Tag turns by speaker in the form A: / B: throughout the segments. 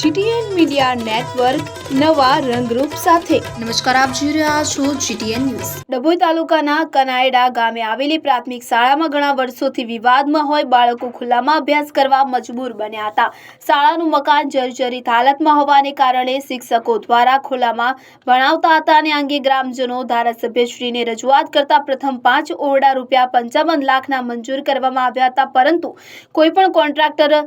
A: GTN media network નવા રંગરૂપ સાથે.
B: નમસ્કાર આપ જોઈ રહ્યા છો જીટીએન ન્યૂઝ.
A: ડભોઈ તાલુકાના કનાયડા ગામે આવેલી પ્રાથમિક શાળામાં ઘણા વર્ષોથી વિવાદમાં હોય બાળકો ખુલ્લામાં અભ્યાસ કરવા મજબૂર બન્યા હતા. શાળાનું મકાન જર્જરિત હાલતમાં હોવાને કારણે શિક્ષકો દ્વારા ખુલ્લામાં ભણાવતા હતા અને અંગે ગ્રામજનો ધારાસભ્યશ્રીને રજૂઆત કરતા પ્રથમ પાંચ ઓરડા રૂપિયા પંચાવન લાખના મંજૂર કરવામાં આવ્યા હતા. પરંતુ કોઈ પણ કોન્ટ્રાક્ટર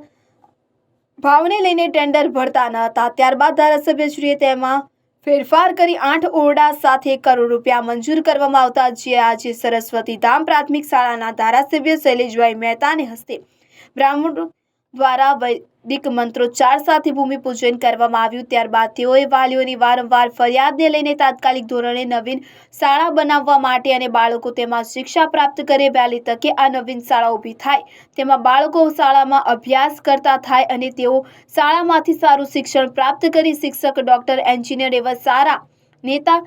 A: ભાવને લઈને ટેન્ડર ભરતા ન હતા. ત્યારબાદ ધારાસભ્યશ્રીએ તેમાં ફેરફાર કરી આઠ ઓરડા સાથે કરોડ રૂપિયા મંજૂર કરવામાં આવતા જે આજે સરસ્વતી ધામ પ્રાથમિક શાળાના ધારાસભ્ય શૈલેષભાઈ મહેતાને હસ્તે બ્રાહ્મણ દ્વારા વૈદિક મંત્રોચ્ચાર સાથે ભૂમિપૂજન કરવામાં આવ્યું. ત્યારબાદ તેઓએ વાલીઓની વારંવાર ફરિયાદને લઈને તાત્કાલિક ધોરણે નવીન શાળા બનાવવા માટે અને બાળકો તેમાં શિક્ષા પ્રાપ્ત કરે વહેલી તકે આ નવીન શાળા ઊભી થાય. તેમાં બાળકો શાળામાં અભ્યાસ કરતા થાય અને તેઓ શાળામાંથી સારું શિક્ષણ પ્રાપ્ત કરી શિક્ષક ડોક્ટર એન્જિનિયર એવા સારા નેતા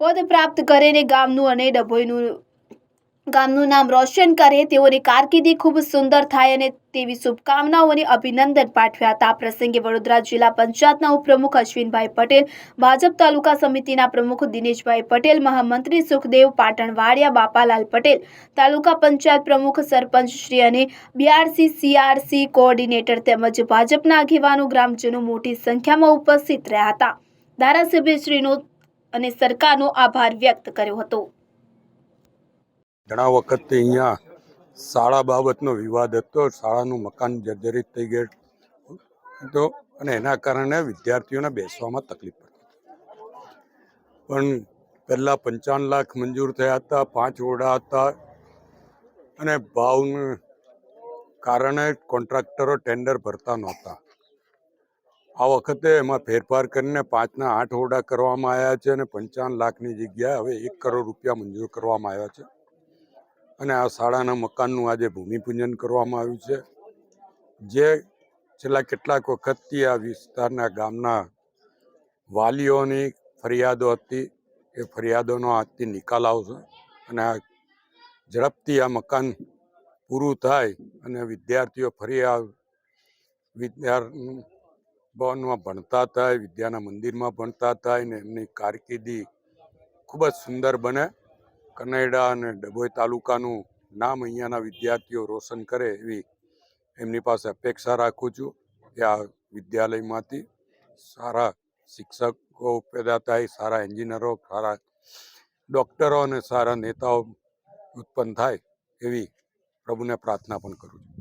A: પદ પ્રાપ્ત કરે ને ગામનું અને ડભોઈનું ગામનું નામ રોશન કરે તેઓની કારકિર્દી ખૂબ સુંદર થાય અને તેવી શુભકામનાઓ અને અભિનંદન પાઠવ્યા હતા. આ પ્રસંગે વડોદરા જિલ્લા પંચાયતના ઉપપ્રમુખ અશ્વિનભાઈ પટેલ, ભાજપ તાલુકા સમિતિના પ્રમુખ દિનેશભાઈ પટેલ, મહામંત્રી સુખદેવ પાટણવાડિયા બાપાલાલ પટેલ, તાલુકા પંચાયત પ્રમુખ સરપંચ શ્રી અને બીઆરસી સીઆરસી કોઓર્ડિનેટર તેમજ ભાજપના આગેવાનો ગ્રામજનો મોટી સંખ્યામાં ઉપસ્થિત રહ્યા હતા. ધારાસભ્યશ્રીનો અને સરકારનો આભાર વ્યક્ત કર્યો હતો.
C: ઘણા વખતથી અહીંયા શાળા બાબતનો વિવાદ હતો. શાળાનું મકાન જર્જરિત થઈ ગયું હતો અને એના કારણે વિદ્યાર્થીઓને બેસવામાં તકલીફ પડતી પણ પહેલાં પંચાવન લાખ મંજૂર થયા હતા, પાંચ ઓરડા હતા અને ભાવને કારણે કોન્ટ્રાક્ટરો ટેન્ડર ભરતા નહોતા. આ વખતે એમાં ફેરફાર કરીને પાંચના આઠ ઓરડા કરવામાં આવ્યા છે અને પંચાવન લાખની જગ્યાએ હવે એક કરોડ રૂપિયા મંજૂર કરવામાં આવ્યા છે. અને આ શાળાના મકાનનું આજે ભૂમિપૂજન કરવામાં આવ્યું છે. જે છેલ્લા કેટલાક વખતથી આ વિસ્તારના ગામના વાલીઓની ફરિયાદો હતી. એ ફરિયાદોનો આજથી નિકાલ આવશે અને આ ઝડપથી આ મકાન પૂરું થાય અને વિદ્યાર્થીઓ ફરી આ વિદ્યા ભવનમાં ભણતા થાય, વિદ્યાના મંદિરમાં ભણતા થાય ને એમની કારકિર્દી ખૂબ જ સુંદર બને. કનેડા અને ડભોઈ તાલુકાનું નામ અહીંયાના વિદ્યાર્થીઓ રોશન કરે એવી એમની પાસે અપેક્ષા રાખું છું કે આ વિદ્યાલયમાંથી સારા શિક્ષકો પેદા થાય, સારા એન્જિનિયરો, સારા ડૉક્ટરો અને સારા નેતાઓ ઉત્પન્ન થાય એવી પ્રભુને પ્રાર્થના પણ કરું છું.